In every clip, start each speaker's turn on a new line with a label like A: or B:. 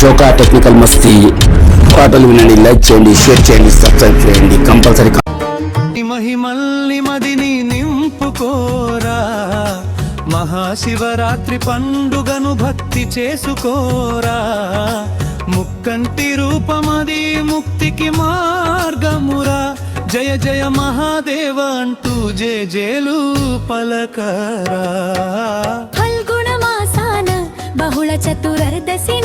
A: Ashoka technical మస్తీ. పాటలు వినండి like చేయండి షేర్ చేయండి సబ్స్క్రైబ్ చేయండి కంపల్సరీ
B: మహిమల్ని మదిని నింపుకోరా. మహాశివరాత్రి పండుగను భక్తి చేసుకోరా. ముక్కంటి రూపమది ముక్తికి మార్గమురా. జయ జయ మహాదేవ అంటూ జే జేలు పలకరా.
C: ఫల్గుణ మాసాన బహుళ చతురర్దశి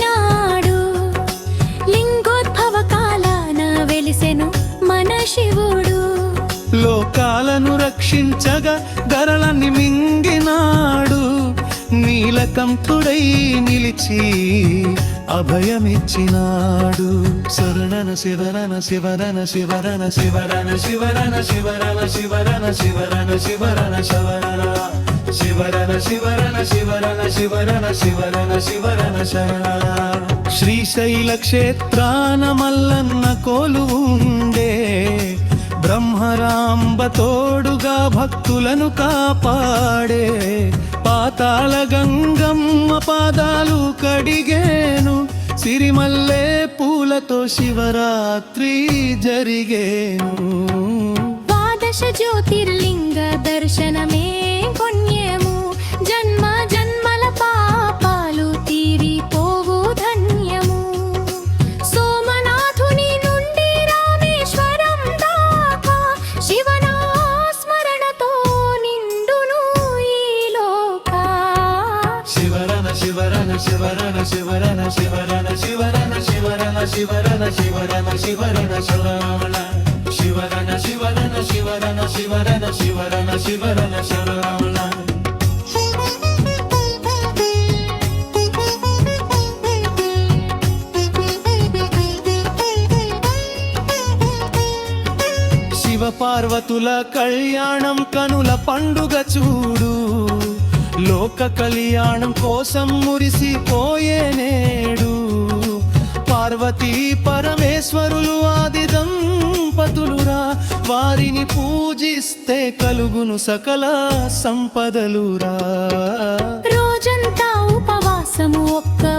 B: రక్షించగా గరళని మింగినాడు నీలకంఠుడై నిలిచి అభయమిచ్చినాడు శరణన శివరన శివరన శివరన శివరన శివరన శివరన శివరన శివరన శివరన శవరణ శివరన శివరన శివరన శివరన శివరన శివరన శరణ శ్రీశైల క్షేత్రాన మల్లన్న కోలు ఉండే బ్రహ్మరాంబ తోడుగా భక్తులను కాపాడే పాతాళ గంగమ్మ పాదాలు కడిగేను సిరిమల్లే పూలతో శివరాత్రి జరిగేను.
C: ద్వాదశ జ్యోతిర్లింగ దర్శనమే పుణ్యము శివరణ శివరణ శివరణ శివరణ శివరణ శివరణ శివరణ శివరణ
B: శివరన శరవణ శివరణ శివరణ శివరణ శివరణ శివరణ శివరన శరవణ శివ పార్వతుల కళ్యాణం కనుల పండుగ చూడు లోక కళ్యాణం కోసం మురిసిపోయే నేడు. పార్వతీ పరమేశ్వరులు ఆది దంపతులురా. వారిని పూజిస్తే కలుగును సకల సంపదలురా.
C: రోజంతా ఉపవాసము ఒక్క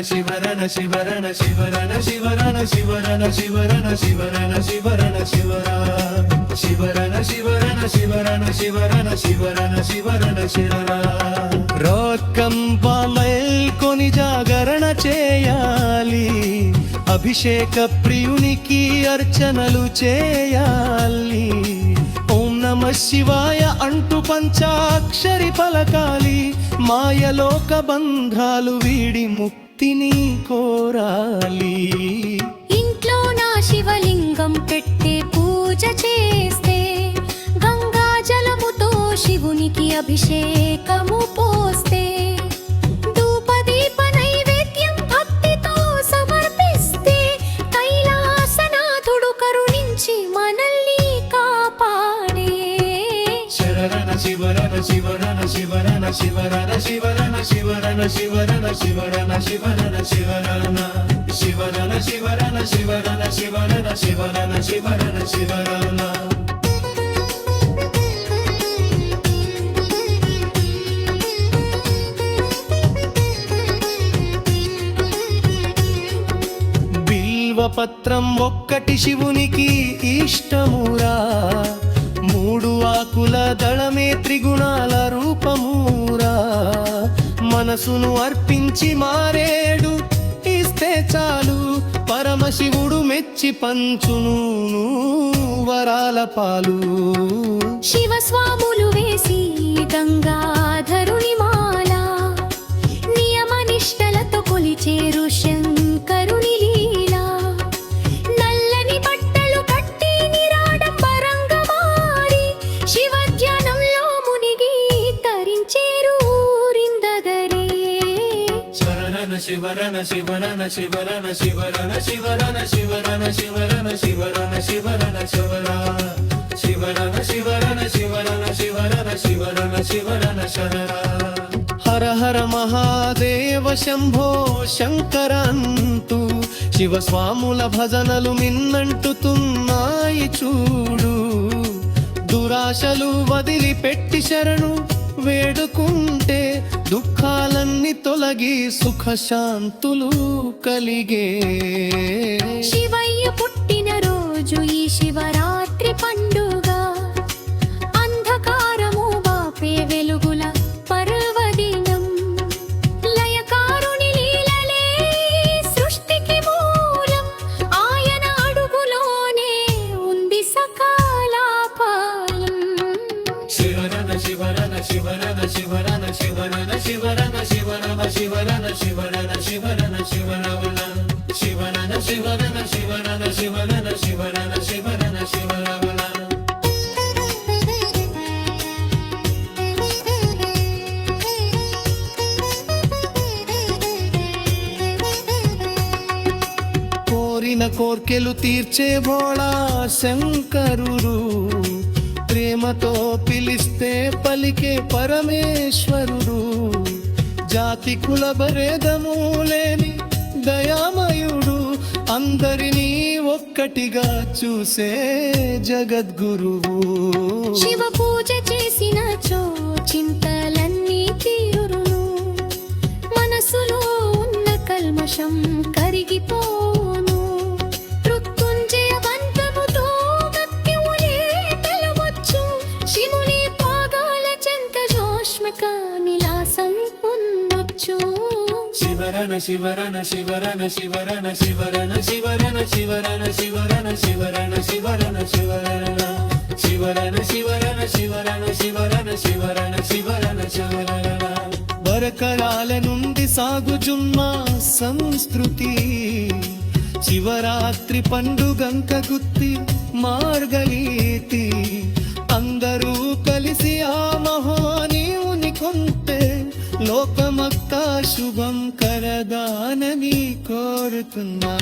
B: శివరణ శివరణ శివరణ శివరణ శివరణ శివరణ శివరణ శివరణ శివర శివరణ శివరణ శివరణ శివరణ శివరణ శివరణ శివర రోత్కంప మేల్కొని జాగరణ చేయాలి అభిషేక ప్రియునికి అర్చనలు చేయాలి ఓం నమ శివాయ అంటూ పంచాక్షరి పలకాలి మాయలోక బంధాలు వీడి శక్తిని కోరాలి.
C: ఇంట్లో నా శివలింగం పెట్టే పూజ చేస్తే గంగా జలముతో శివునికి
B: అభిషేకం శివరణ శివరణ శివరణ శివరణ శివరణ. శివరణ శివరణ శివరణ శివరణ శివరణ శివరణ శివరణ. బిల్వపత్రం ఒక్కటి శివునికి ఇష్టమురా. మూడు ఆకుల దళమే త్రిగుణాల రూపమురా. మనసును అర్పించి మారేడు. ఇస్తే చాలు పరమశివుడు మెచ్చి పంచును వరాల పాలు.
C: శివస్వాములు వేసి
B: గంగా శివరణ శివరణ శివరణ శివరణ శివరణ శివరణ శివరణ శివరణ శివరణ శివర శివరణ శివరణ శివరణ శివరణ శివరణ శివరణ శరణ హర హర మహాదేవ శంభో శంకరంతు శివస్వాముల భజనలు మిన్నంటుతున్నాయి చూడు దురాశలు వదిలిపెట్టి శరణు వేడుకుంటే దుఃఖాలన్నీ తొలగి సుఖశాంతులు కలిగే.
C: శివ
B: శివరన శివరన శివరన శివరన శివరవ శివరన శివరన శివరన శివరవన శివరన శివరన శివరన శివరన శివరన శివరన శివరవన కోరిన కోర్కెలు తీర్చే భోళా శంకరుడు ప్రేమతో పిలిస్తే పలికే పరమేశ్వరుడు. జాతి కుల భేదము లేని దయామయుడు. అందరినీ ఒక్కటిగా చూసే జగద్గురువు.
C: శివ పూజ చేసిన చో చింతలన్నీ తీరును. మనసులో ఉన్న కల్మషం కరిగిపో
B: శివరణ శివరణ శివరణ శివరణ శివరణ శివరణ శివరణ శివరణ శివరణ శివరణ శివరణ శివరణ శివరణ శివరణ శివరణ శివరణ శివరణ వరకరాల బరకరాల నుండి సాగుచున్న సంస్కృతి శివరాత్రి పండుగంక గుత్తి మార్గలీతి అందరూ కలిసి ఆ మహానీవుని కొంటే లోకమక్క శుభం కరదానని కోరుతున్నా